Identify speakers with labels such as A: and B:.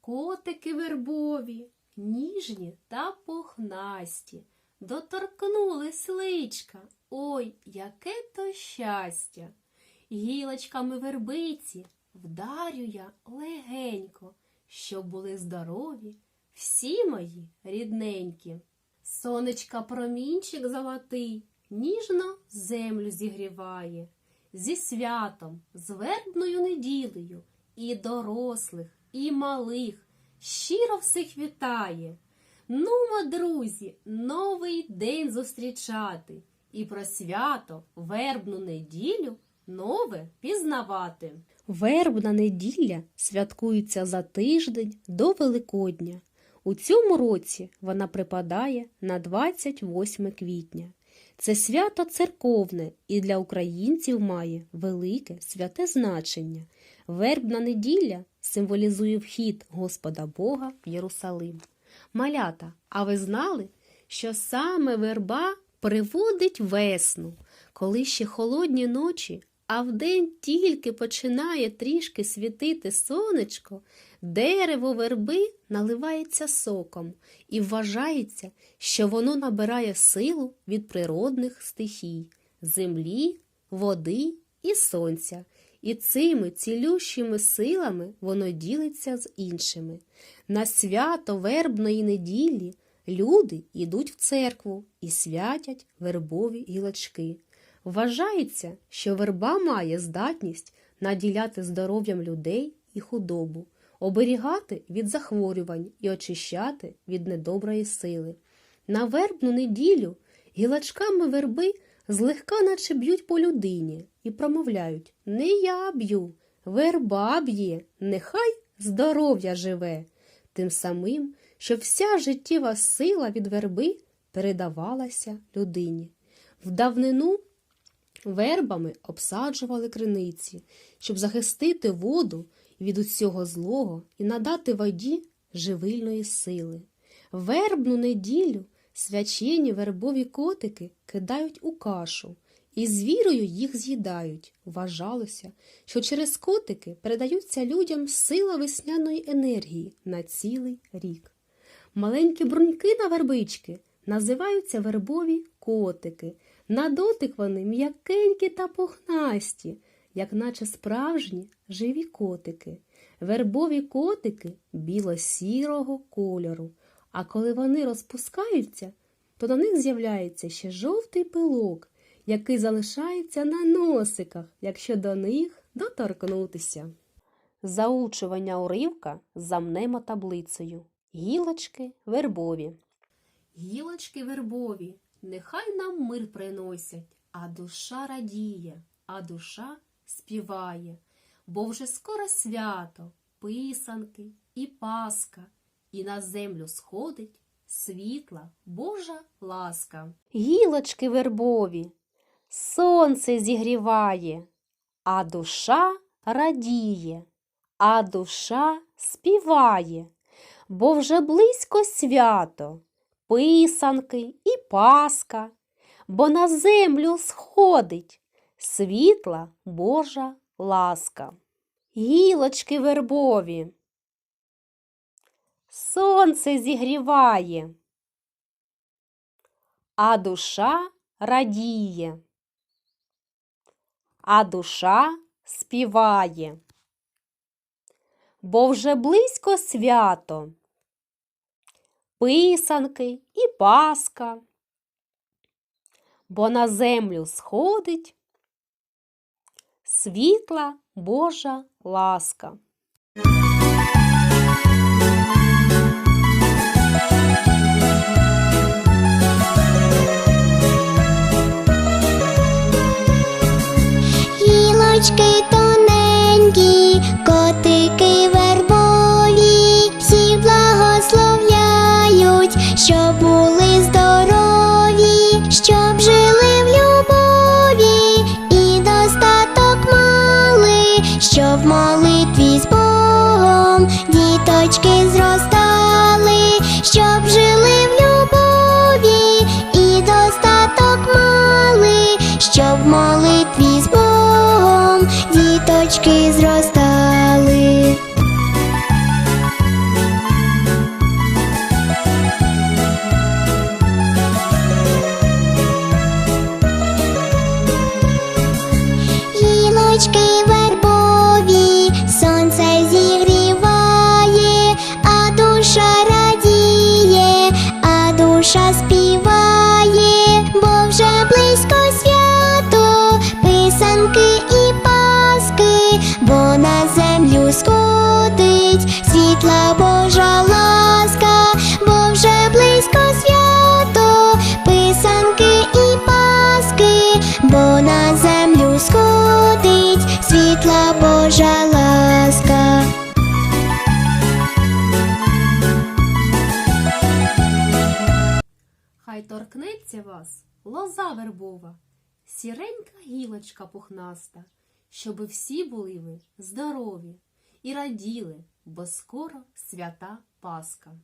A: Котики вербові, ніжні та пухнасті, доторкнулись личка. Ой, яке то щастя! Гілочками вербиці вдарю я легенько, щоб були здорові всі мої рідненькі. Сонечка промінчик золотий, ніжно землю зігріває. Зі святом, з вербною неділею, і дорослих, і малих щиро всіх вітає. Нумо, друзі, новий день зустрічати і про свято вербну неділю нове пізнавати. Вербна неділя святкується за тиждень до Великодня. У цьому році вона припадає на 28 квітня. Це свято церковне і для українців має велике святе значення. Вербна неділя символізує вхід Господа Бога в Єрусалим. Малята, а ви знали, що саме верба приводить весну, коли ще холодні ночі, а вдень тільки починає трішки світити сонечко, дерево верби наливається соком і вважається, що воно набирає силу від природних стихій землі, води і сонця. І цими цілющими силами воно ділиться з іншими. На свято вербної неділі люди йдуть в церкву і святять вербові гілочки. Вважається, що верба має здатність наділяти здоров'ям людей і худобу, оберігати від захворювань і очищати від недоброї сили. На вербну неділю гілочками верби злегка наче б'ють по людині і промовляють Не я б'ю, верба б'є, нехай здоров'я живе. Тим самим, що вся життєва сила від верби передавалася людині. В давнину вербами обсаджували криниці, щоб захистити воду від усього злого і надати воді живильної сили. Вербну неділю свячені вербові котики кидають у кашу і з вірою їх з'їдають. Вважалося, що через котики передаються людям сила весняної енергії на цілий рік. Маленькі бруньки на вербички називаються вербові котики. На дотик вони м'якенькі та пухнасті, як наче справжні живі котики. Вербові котики біло-сірого кольору, а коли вони розпускаються, то на них з'являється ще жовтий пилок, який залишається на носиках, якщо до них доторкнутися. Заучування уривка за мнемотаблицею. Гілочки вербові. Гілочки вербові, нехай нам мир приносять, а душа радіє, а душа співає, бо вже скоро свято, писанки і паска, і на землю сходить світла Божа ласка. Гілочки вербові, сонце зігріває, а душа радіє, а душа співає, бо вже близько свято, писанки і паска, бо на землю сходить світла Божа ласка. Гілочки вербові. Сонце зігріває, а душа радіє, а душа співає, бо вже близько свято, писанки і паска, бо на землю сходить світла Божа ласка.
B: Гілочки щоб були здорові, щоб жили в любові і достаток мали, щоб в молитві з Богом діточки зростали, щоб жили в любові і достаток мали, щоб в молитві з Богом діточки зростали. Світла Божа ласка, бо вже близько свято, писанки і паски, бо на землю сходить світла Божа ласка.
A: Хай торкнеться вас лоза вербова, сіренька гілочка пухнаста, щоби всі були ви здорові і раділи, бо скоро свята Пасха.